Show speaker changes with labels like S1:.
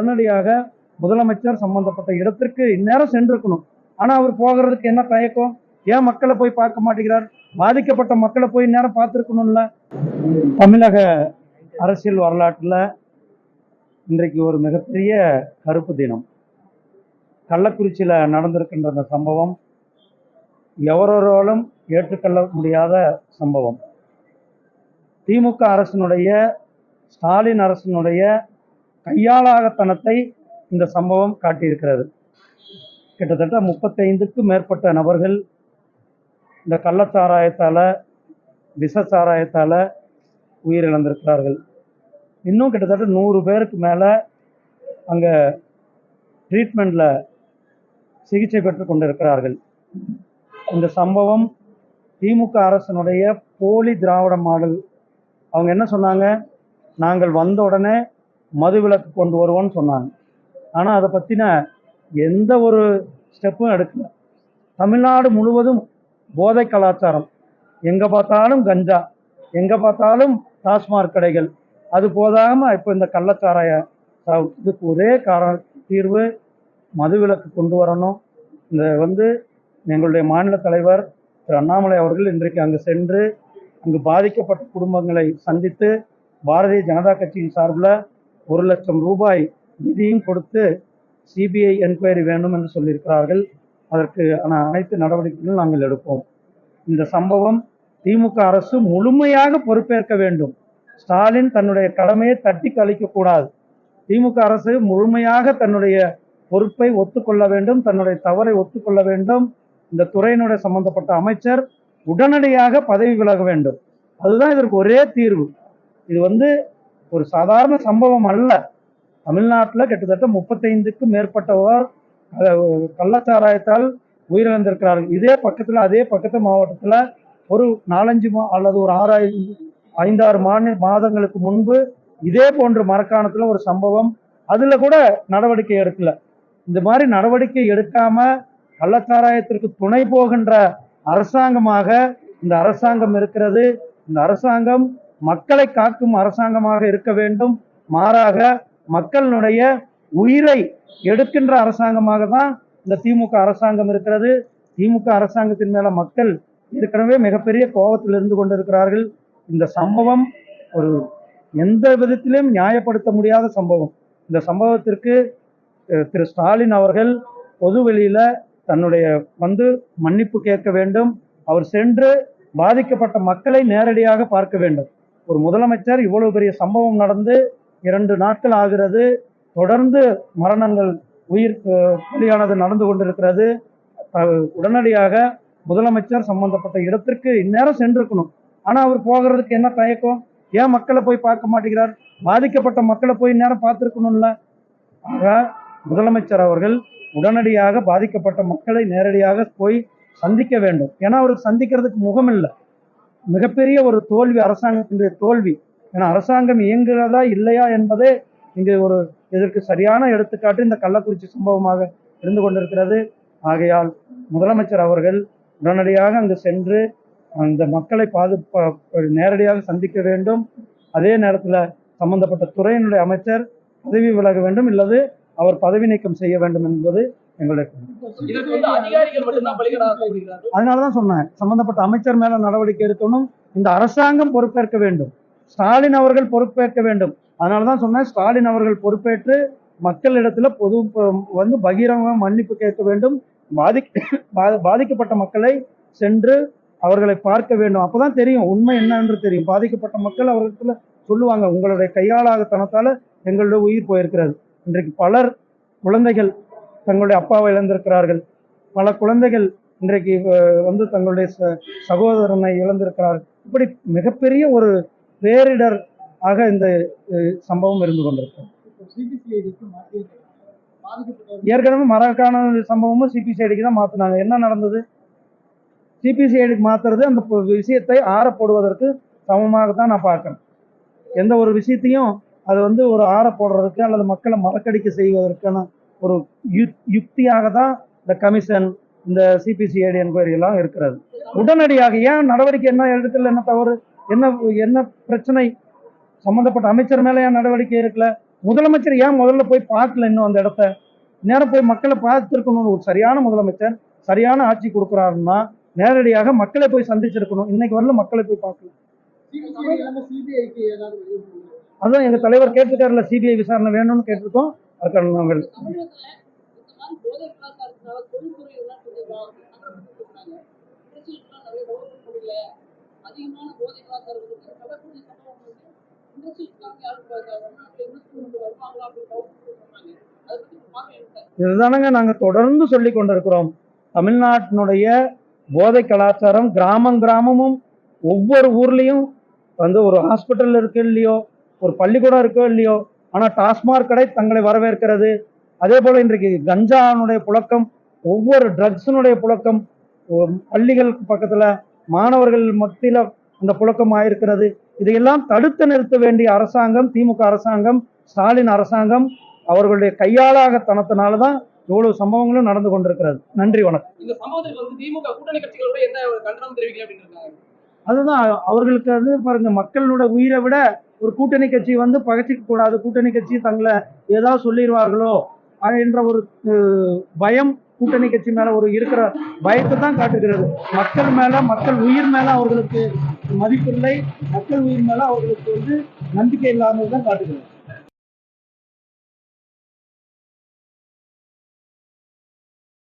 S1: உடனடியாக முதலமைச்சர் சம்பந்தப்பட்ட இடத்திற்கு இந்நேரம் சென்றிருக்கணும். ஆனா அவர் போகிறதுக்கு என்ன தயக்கம்? ஏன் மக்களை போய் பார்க்க மாட்டேங்கிறார்? பாதிக்கப்பட்ட மக்களை போய் இந்நேரம் பார்த்துருக்கணும்ல? தமிழக அரசியல் வரலாற்றில் இன்றைக்கு ஒரு மிகப்பெரிய கருப்பு தினம். கள்ளக்குறிச்சியில் நடந்திருக்கின்ற அந்த சம்பவம் எவரோராலும் ஏற்றுக்கொள்ள முடியாத சம்பவம். திமுக அரசினுடைய ஸ்டாலின் அரசினுடைய கையாளாகத்தனத்தை இந்த சம்பவம் காட்டியிருக்கிறது. கிட்டத்தட்ட முப்பத்தைந்துக்கும் மேற்பட்ட நபர்கள் இந்த கள்ளச்சாராயத்தால் விஷ சாராயத்தால் உயிரிழந்திருக்கிறார்கள். இன்னும் கிட்டத்தட்ட நூறு பேருக்கு மேலே அங்கே ட்ரீட்மெண்ட்டில் சிகிச்சை பெற்று கொண்டிருக்கிறார்கள். இந்த சம்பவம் திமுக அரசினுடைய போலி திராவிட மாடல். அவங்க என்ன சொன்னாங்க? நாங்கள் வந்த உடனே மதுவிலக்கு கொண்டு வருவோம்னு சொன்னாங்க. ஆனால் அதை பற்றின எந்த ஒரு ஸ்டெப்பும் எடுக்கல. தமிழ்நாடு முழுவதும் போதை கலாச்சாரம். எங்கே பார்த்தாலும் கஞ்சா எங்கே பார்த்தாலும் டாஸ்மாக் கடைகள். அது போதாமல் இப்போ இந்த கள்ளச்சாராய இதுக்கு ஒரே காரண தீர்வு மதுவிலக்கு கொண்டு வரணும். இந்த வந்து எங்களுடைய மாநில தலைவர் திரு. அண்ணாமலை அவர்கள் இன்றைக்கு அங்கு சென்று அங்கு பாதிக்கப்பட்ட குடும்பங்களை சந்தித்து பாரதிய ஜனதா கட்சியின் சார்பில் ஒரு லட்சம் ரூபாய் நிதியும் கொடுத்து சிபிஐ என்கொயரி வேண்டும் என்று சொல்லியிருக்கிறார்கள். அதற்கு ஆனால் அனைத்து நடவடிக்கைகளும் நாங்கள் எடுப்போம். இந்த சம்பவம் திமுக அரசு முழுமையாக பொறுப்பேற்க வேண்டும். ஸ்டாலின் தன்னுடைய கடமையை தட்டி கழிக்கக்கூடாது திமுக அரசு முழுமையாக தன்னுடைய பொறுப்பை ஒத்துக்கொள்ள வேண்டும் தன்னுடைய தவறை ஒத்துக்கொள்ள வேண்டும். இந்த துறையினுடைய சம்பந்தப்பட்ட அமைச்சர் உடனடியாக பதவி விலக வேண்டும். அதுதான் இதற்கு ஒரே தீர்வு. இது வந்து ஒரு சாதாரண சம்பவம் அல்ல. தமிழ்நாட்டில் கிட்டத்தட்ட முப்பத்தைந்துக்கும் மேற்பட்டவர் கள்ளச்சாராயத்தால் உயிரிழந்திருக்கிறார்கள். இதே பக்கத்தில் அதே பக்கத்து மாவட்டத்தில் ஒரு நாலஞ்சு மா அல்லது ஒரு ஆறாயிரம் ஐந்தாறு மாநில மாதங்களுக்கு முன்பு இதே போன்ற மரக்காணத்தில் ஒரு சம்பவம் அதில் கூட நடவடிக்கை எடுக்கல. இந்த மாதிரி நடவடிக்கை எடுக்காம கள்ளச்சாராயத்திற்கு துணை போகின்ற அரசாங்கமாக இந்த அரசாங்கம் இருக்கிறது. இந்த அரசாங்கம் மக்களை காக்கும் அரசாங்கமாக இருக்க வேண்டும். மாறாக மக்களுடைய உயிரை எடுக்கின்ற அரசாங்கமாக தான் இந்த திமுக அரசாங்கம் இருக்கிறது. திமுக அரசாங்கத்தின் மேல மக்கள் ஏற்கனவே மிகப்பெரிய கோபத்தில் இருந்து கொண்டிருக்கிறார்கள். இந்த சம்பவம் ஒரு எந்த விதத்திலும் நியாயப்படுத்த முடியாத சம்பவம். இந்த சம்பவத்திற்கு திரு ஸ்டாலின் அவர்கள் பொது வெளியில தன்னுடைய வந்து மன்னிப்பு கேட்க வேண்டும். அவர் சென்று பாதிக்கப்பட்ட மக்களை நேரடியாக பார்க்க வேண்டும். ஒரு முதலமைச்சர் இவ்வளவு பெரிய சம்பவம் நடந்து இரண்டு நாட்கள் ஆகிறது. தொடர்ந்து மரணங்கள் உயிர் அஹ், பலியானது நடந்து கொண்டிருக்கிறது. உடனடியாக முதலமைச்சர் சம்பந்தப்பட்ட இடத்திற்கு இந்நேரம் சென்றிருக்கணும். ஆனால் அவர் போகிறதுக்கு என்ன தயக்கம்? ஏன் மக்களை போய் பார்க்க மாட்டேங்கிறார்? பாதிக்கப்பட்ட மக்களை போய் இந்நேரம் பார்த்துருக்கணும்ல. ஆக முதலமைச்சர் அவர்கள் உடனடியாக பாதிக்கப்பட்ட மக்களை நேரடியாக போய் சந்திக்க வேண்டும். ஏன்னா அவருக்கு சந்திக்கிறதுக்கு முகம் இல்லை மிகப்பெரிய ஒரு தோல்வி அரசாங்கத்தினுடைய தோல்வி. ஏன்னா அரசாங்கம் இயங்குகிறதா இல்லையா என்பதே இங்கு ஒரு இதற்கு சரியான எடுத்துக்காட்டு இந்த கள்ளக்குறிச்சி சம்பவமாக இருந்து கொண்டிருக்கிறது. ஆகையால் முதலமைச்சர் அவர்கள் உடனடியாக அங்கு சென்று அந்த மக்களை பாதுகா நேரடியாக சந்திக்க வேண்டும். அதே நேரத்தில் சம்பந்தப்பட்ட துறையினுடைய அமைச்சர் பதவி விலக வேண்டும் இல்லது அவர் பதவி நீக்கம் செய்ய வேண்டும் என்பது எங்களுடைய கருத்து.
S2: இதற்கு வந்து அதிகாரிகள் மட்டும்தான் பலிகடாக கூறுகிறார்கள்
S1: அதனால தான் சொன்னேன். சம்பந்தப்பட்ட அமைச்சர் மேல நடவடிக்கை எடுக்கணும். இந்த அரசாங்கம் பொறுப்பேற்க வேண்டும். ஸ்டாலின் அவர்கள் பொறுப்பேற்க வேண்டும். அதனால தான் சொன்னேன் ஸ்டாலின் அவர்கள் பொறுப்பேற்று மக்களிடத்துல பொது வந்து பகிரங்க மன்னிப்பு கேட்க வேண்டும். பாதிக்க பாதிக்கப்பட்ட மக்களை சென்று அவர்களை பார்க்க வேண்டும். அப்பதான் தெரியும் உண்மை என்ன என்று தெரியும். பாதிக்கப்பட்ட மக்கள் அவர்களிடத்துல சொல்லுவாங்க உங்களுடைய கையாளாகத்தனத்தால எங்களுடைய உயிர் போயிருக்கிறது. இன்றைக்கு பலர் குழந்தைகள் தங்களுடைய அப்பாவை இழந்திருக்கிறார்கள். பல குழந்தைகள் இன்றைக்கு வந்து தங்களுடைய ச- சகோதரனை இழந்திருக்கிறார்கள். இப்படி மிகப்பெரிய ஒரு பேரிடர் ஆக இந்த சம்பவம் இருந்து கொண்டிருக்கு
S3: சிபிசிஐடிக்கு மாற்றி பாதிக்கப்பட்டவர்
S1: ஏற்கனவே மரக்கான சம்பவமும் சிபிசிஐடிக்கு தான் மாற்றினாங்க என்ன நடந்தது? சிபிசிஐடிக்கு மாத்துறது அந்த விஷயத்தை ஆற போடுவதற்கு சமமாக தான் நான் பார்க்குறேன். எந்த ஒரு விஷயத்தையும் அது வந்து ஒரு ஆற போடுறதுக்கு அல்லது மக்களை மறக்கடிக்க செய்வதற்கான ஒரு யுக் யுக்தியாக தான் இந்த கமிஷன் இந்த சிபிசிஐடி என்கொயரி எல்லாம் இருக்கிறது. உடனடியாக ஏன் நடவடிக்கை என்ன எடுக்கல என்ன தவறு என்ன என்ன பிரச்சனை? சம்பந்தப்பட்ட அமைச்சர் மேல ஏன் நடவடிக்கை எடுக்கல? முதலமைச்சர் ஏன் முதல்ல போய் பார்க்கல இன்னும் அந்த இடத்த? நேரம் போய் மக்களை பார்த்துருக்கணும்னு ஒரு சரியான முதலமைச்சர் சரியான ஆட்சி கொடுக்குறாருன்னா நேரடியாக மக்களை போய் சந்திச்சிருக்கணும். இன்னைக்கு வரல மக்களை போய் பார்க்கல. அதான் எங்க தலைவர் கேட்டிருக்காருல சிபிஐ விசாரணை வேணும்னு கேட்டிருக்கோம். அதுக்கான இதுதானங்க நாங்க தொடர்ந்து சொல்லி கொண்டிருக்கிறோம். தமிழ்நாட்டினுடைய போதை கலாச்சாரம் கிராமம் கிராமமும் ஒவ்வொரு ஊர்லயும் வந்து ஒரு ஹாஸ்பிட்டல் இருக்கு இல்லையோ ஒரு பள்ளிக்கூடம் இருக்கோ இல்லையோ ஆனால் டாஸ்மாக் கடை தங்களை வரவேற்கிறது. அதே போல் இன்றைக்கு கஞ்சானுடைய புழக்கம் ஒவ்வொரு ட்ரக்ஸினுடைய புழக்கம் பள்ளிகள் பள்ளிகளுக்கு மாணவர்கள் மத்தியில் அந்த புழக்கம் ஆயிருக்கிறது. இதையெல்லாம் தடுத்து நிறுத்த வேண்டிய அரசாங்கம் திமுக அரசாங்கம் ஸ்டாலின் அரசாங்கம் அவர்களுடைய கையாளாகத்தனத்தினால தான் இவ்வளவு சம்பவங்களும் நடந்து கொண்டிருக்கிறது. நன்றி வணக்கம்.
S2: இந்த சம்பவத்துக்கு வந்து திமுக கூட்டணி கட்சிகளோட என்ன கண்டனம் தெரிவிக்கல அப்படின்னு இருக்காங்க
S1: அதுதான் அவர்களுக்கு வந்து பாருங்க மக்களோட உயிரை விட ஒரு கூட்டணி கட்சி வந்து பகச்சிக்க கூடாது. கூட்டணி கட்சி தங்களை ஏதாவது சொல்லிடுவார்களோ என்ற ஒரு பயம் கூட்டணி கட்சி மேல ஒரு இருக்கிற பயத்தை தான் காட்டுகிறது. மக்கள் மேல மக்கள் உயிர் மேல அவர்களுக்கு மதிப்பில்லை மக்கள் உயிர் மேல அவர்களுக்கு வந்து நம்பிக்கை இல்லாமல் தான் காட்டுகிறது.